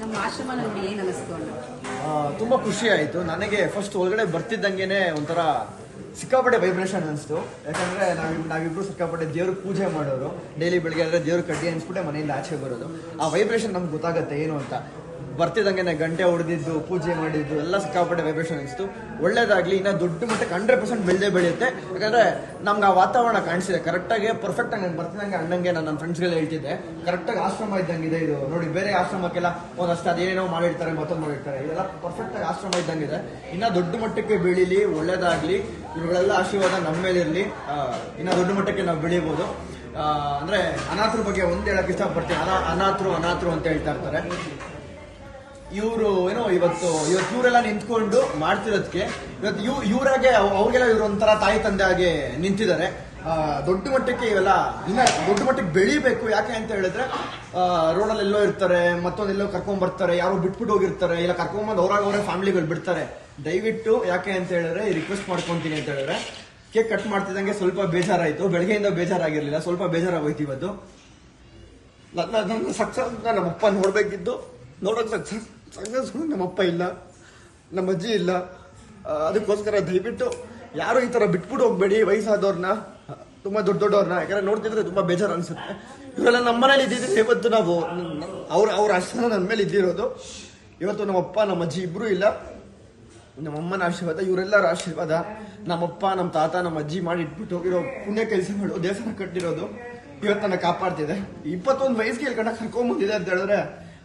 ನಮ್ಮ ನೋಡಿ ಏನ್ ಖುಷಿ ಆಯ್ತು. ನನಗೆ ಫಸ್ಟ್ ಒಳಗಡೆ ಬರ್ತಿದ್ದಂಗೆನೆ ಒಂಥರ ಸಿಕ್ಕಾಪಟ್ಟೆ ವೈಬ್ರೇಷನ್ ಅನಿಸ್ತು ಯಾಕಂದ್ರೆ ನಾವ್ ನಾವಿಬ್ರು ಸಿಕ್ಕಾಪಟ್ಟೆ ದೇವ್ರ ಪೂಜೆ ಮಾಡೋರು. ಡೈಲಿ ಬೆಳಿಗ್ಗೆ ಆದ್ರೆ ದೇವ್ರ ಕಡ್ಡಿ ಅನ್ಸ್ಬಿಟ್ಟೆ ಮನೆಯಿಂದ ಆಚೆ ಬರೋದು. ಆ ವೈಬ್ರೇಷನ್ ನಮ್ಗೆ ಗೊತ್ತಾಗುತ್ತೆ ಏನು ಅಂತ. ಬರ್ತಿದ್ದಂಗೆನೆ ಗಂಟೆ ಹೊಡೆದಿದ್ದು ಪೂಜೆ ಮಾಡಿದ್ದು ಎಲ್ಲ ಸಿಕ್ಕಾಪಟ್ಟೆ ವೈಬ್ರೇಷನ್ ಅನಿಸ್ತು. ಒಳ್ಳೇದಾಗ್ಲಿ ಇನ್ನ ದೊಡ್ಡ ಮಟ್ಟಕ್ಕೆ ಹಂಡ್ರೆಡ್ ಪರ್ಸೆಂಟ್ ಬೆಳೆದೇ ಬೆಳೆಯುತ್ತೆ. ಯಾಕಂದ್ರೆ ನಮ್ಗೆ ಆ ವಾತಾವರಣ ಕಾಣಿಸಿದೆ. ಕರೆಕ್ಟಾಗಿ ಪರ್ಫೆಕ್ಟ್ ಆಗಿ ಬರ್ತಿದ್ದಂಗೆ ಅಣ್ಣಂಗೆ ನಾನು ನನ್ನ ಫ್ರೆಂಡ್ಸ್ಗೆಲ್ಲ ಹೇಳ್ತಿದ್ದೆ. ಕರೆಕ್ಟಾಗಿ ಆಶ್ರಮ ಇದ್ದಂಗಿದೆ ಇದು. ನೋಡಿ ಬೇರೆ ಆಶ್ರಮಕ್ಕೆಲ್ಲ ಒಂದಷ್ಟು ಅದೇನೋ ಮಾಡಿರ್ತಾರೆ ಮತ್ತೊಂದು ಮಾಡಿರ್ತಾರೆ. ಇದೆಲ್ಲ ಪರ್ಫೆಕ್ಟ್ ಆಗಿ ಆಶ್ರಮ ಇದ್ದಂಗಿದೆ. ಇನ್ನ ದೊಡ್ಡ ಮಟ್ಟಕ್ಕೆ ಬೆಳೀಲಿ ಒಳ್ಳೇದಾಗ್ಲಿ. ಇವುಗಳೆಲ್ಲ ಆಶೀರ್ವಾದ ನಮ್ಮ ಮೇಲೆ ಇರಲಿ. ಇನ್ನ ದೊಡ್ಡ ಮಟ್ಟಕ್ಕೆ ನಾವು ಬೆಳಿಬೋದು. ಆ, ಅಂದ್ರೆ ಅನಾಥರ ಬಗ್ಗೆ ಒಂದ್ ಹೇಳಕ್ ಇಷ್ಟಪಡ್ತೀನಿ. ಅನಾ ಅನಾಥರು ಅನಾಥರು ಅಂತ ಹೇಳ್ತಾ ಇರ್ತಾರೆ. ಇವರು ಏನೋ ಇವತ್ತು ಇವತ್ತು ಇವರೆಲ್ಲ ನಿಂತ್ಕೊಂಡು ಮಾಡ್ತಿರೋದಕ್ಕೆ ಇವತ್ತು ಇವ್ ಇವರಾಗೆ ಅವ್- ಅವ್ರಿಗೆಲ್ಲ ಇವರು ಒಂಥರ ತಾಯಿ ತಂದೆ ಆಗಿ ನಿಂತಿದ್ದಾರೆ. ದೊಡ್ಡ ಮಟ್ಟಕ್ಕೆ ಇವೆಲ್ಲ ಇನ್ನ ದೊಡ್ಡ ಮಟ್ಟಕ್ಕೆ ಬೆಳಿಬೇಕು ಯಾಕೆ ಅಂತ ಹೇಳಿದ್ರೆ ರೋಡಲ್ಲಿ ಎಲ್ಲೋ ಇರ್ತಾರೆ ಮತ್ತೊಂದೆಲ್ಲೋ ಕರ್ಕೊಂಡ್ ಬರ್ತಾರೆ, ಯಾರೋ ಬಿಟ್ಬಿಟ್ಟು ಹೋಗಿರ್ತಾರೆ, ಇಲ್ಲ ಕರ್ಕೊಂಬಂದು ಅವ್ರಾಗ ಅವರೇ ಫ್ಯಾಮಿಲಿಗಳು ಬಿಡ್ತಾರೆ. ದಯವಿಟ್ಟು ಯಾಕೆ ಅಂತ ಹೇಳಿದ್ರೆ ರಿಕ್ವೆಸ್ಟ್ ಮಾಡ್ಕೊಂತೀನಿ ಅಂತ ಹೇಳಿದ್ರೆ, ಕೇಕ್ ಕಟ್ ಮಾಡ್ತಿದ್ದಂಗೆ ಸ್ವಲ್ಪ ಬೇಜಾರಾಯ್ತು. ಬೆಳಗ್ಗೆಯಿಂದ ಬೇಜಾರಾಗಿರ್ಲಿಲ್ಲ. ಸ್ವಲ್ಪ ಬೇಜಾರಾಗೋಯ್ತು ಇವತ್ತು. ನನ್ನ ಸಕ್ಸಸ್ ನಮ್ಮಪ್ಪ ನೋಡ್ಬೇಕಿದ್ದು ನೋಡೋಕೆ ನಮ್ಮ ನಮ್ಮಪ್ಪ ಇಲ್ಲ, ನಮ್ಮ ಅಜ್ಜಿ ಇಲ್ಲ. ಅದಕ್ಕೋಸ್ಕರ ದಯವಿಟ್ಟು ಯಾರು ಈ ಥರ ಬಿಟ್ಬಿಟ್ಟು ಹೋಗ್ಬೇಡಿ, ವಯಸ್ಸಾದವ್ರನ್ನ, ತುಂಬ ದೊಡ್ಡ ದೊಡ್ಡವ್ರನ್ನ. ಯಾಕಂದ್ರೆ ನೋಡ್ತಿದ್ರೆ ತುಂಬ ಬೇಜಾರು ಅನ್ಸುತ್ತೆ. ಇವರೆಲ್ಲ ನಮ್ಮ ಮನೇಲಿ ಇದ್ದಿದ್ರೆ ಇವತ್ತು ನಾವು, ಅವ್ರ ಅವ್ರ ಆಶೀರ್ವಾದ ನನ್ನ ಮೇಲೆ ಇದ್ದಿರೋದು. ಇವತ್ತು ನಮ್ಮಪ್ಪ ನಮ್ಮ ಅಜ್ಜಿ ಇಬ್ಬರೂ ಇಲ್ಲ. ನಮ್ಮಮ್ಮನ ಆಶೀರ್ವಾದ, ಇವರೆಲ್ಲರ ಆಶೀರ್ವಾದ ನಮ್ಮಪ್ಪ ನಮ್ಮ ತಾತ, ನಮ್ಮ ಅಜ್ಜಿ ಮಾಡಿ ಇಟ್ಬಿಟ್ಟು ಹೋಗಿರೋ ಪುಣ್ಯ ಕೆಲಸ ಮಾಡೋ ದೇವಸ್ಥಾನ ಕಟ್ಟಿರೋದು ಇವತ್ತು ನನ್ನ ಕಾಪಾಡ್ತಿದೆ. ಇಪ್ಪತ್ತೊಂದು ವಯಸ್ಸಿಗೆ ಕಣ ಕರ್ಕೊಂಬಂದಿದೆ ಅಂತ ಹೇಳಿದ್ರೆ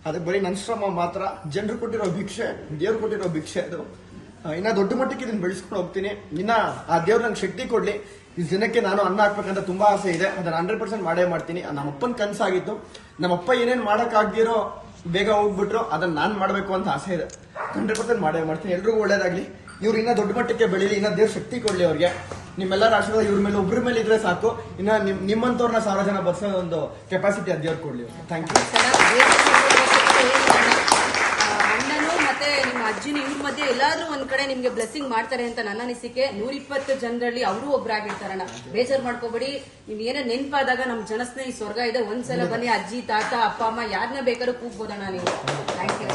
ಅದಕ್ಕೆ ಬರೀ ನನ್ನ ಶ್ರಮ ಮಾತ್ರ. ಜನರು ಕೊಟ್ಟಿರೋ ಭಿಕ್ಷೆ, ದೇವ್ರು ಕೊಟ್ಟಿರೋ ಭಿಕ್ಷೆ ಅದು. ಇನ್ನ ದೊಡ್ಡ ಮಟ್ಟಕ್ಕೆ ಇದನ್ನ ಬೆಳೆಸ್ಕೊಂಡು ಹೋಗ್ತೀನಿ. ಇನ್ನ ಆ ದೇವ್ರು ನಂಗೆ ಶಕ್ತಿ ಕೊಡ್ಲಿ. ಈ ಜನಕ್ಕೆ ನಾನು ಅನ್ನ ಹಾಕ್ಬೇಕಂತ ತುಂಬಾ ಆಸೆ ಇದೆ. ಅದನ್ನ ಹಂಡ್ರೆಡ್ ಪರ್ಸೆಂಟ್ ಮಾಡೇ ಮಾಡ್ತೀನಿ. ನಮ್ಮ ನಮ್ಮಪ್ಪನ ಕನಸಾಗಿತ್ತು. ನಮ್ಮಪ್ಪ ಏನೇನು ಮಾಡೋಕ್ಕಾಗ್ದಿರೋ ಬೇಗ ಹೋಗ್ಬಿಟ್ರು ಅದನ್ನ ನಾನು ಮಾಡಬೇಕು ಅಂತ ಆಸೆ ಇದೆ. ಹಂಡ್ರೆಡ್ ಪರ್ಸೆಂಟ್ ಮಾಡೇ ಮಾಡ್ತೀನಿ. ಎಲ್ರಿಗೂ ಒಳ್ಳೇದಾಗ್ಲಿ. ಇವ್ರು ಇನ್ನ ದೊಡ್ಡ ಮಟ್ಟಕ್ಕೆ ಬೆಳೀಲಿ, ಇನ್ನ ದೇವ್ರ ಶಕ್ತಿ ಕೊಡ್ಲಿ ಅವ್ರಿಗೆ. ನಿಮ್ಮೆಲ್ಲರ ಆಶೀರ್ವಾದ ಇವ್ರ ಮೇಲೆ ಒಬ್ಬರ ಮೇಲೆ ಇದ್ರೆ ಸಾಕು. ಇನ್ನ ನಿಮ್ ನಿಮ್ಮಂತವ್ರನ್ನ ಸಾವಿರ ಜನ ಬರ್ಸೋ ಒಂದು ಕೆಪಾಸಿಟಿ ಅದು ದೇವ್ರು ಕೊಡ್ಲಿ ಥ್ಯಾಂಕ್ ಯು ಅಣ್ಣನು ಮತ್ತೆ ನಿಮ್ಮ ಅಜ್ಜಿನ ಇವ್ರ ಮಧ್ಯೆ ಎಲ್ಲಾದ್ರೂ ಒಂದ್ ಕಡೆ ನಿಮ್ಗೆ ಬ್ಲೆಸ್ಸಿಂಗ್ ಮಾಡ್ತಾರೆ ಅಂತ ನನ್ನ ಅನಿಸಿಕೆ. ನೂರಿಪ್ಪತ್ತು ಜನರಲ್ಲಿ ಅವರು ಒಬ್ರಾಗಿರ್ತಾರಣ್ಣ ಬೇಜಾರ್ ಮಾಡ್ಕೋಬೇಡಿ. ನೀವ್ ಏನ ನೆನ್ಪಾದಾಗ ನಮ್ ಜನಸ್ನ ಈ ಸ್ವರ್ಗ ಇದೆ. ಒಂದ್ಸಲ ಬನ್ನಿ ಅಜ್ಜಿ, ತಾತ, ಅಪ್ಪ, ಅಮ್ಮ ಯಾರನ್ನ ಬೇಕಾದ್ರೂ ಕೂಗ್ಬೋದಣ್ಣ ನೀವು. Thank you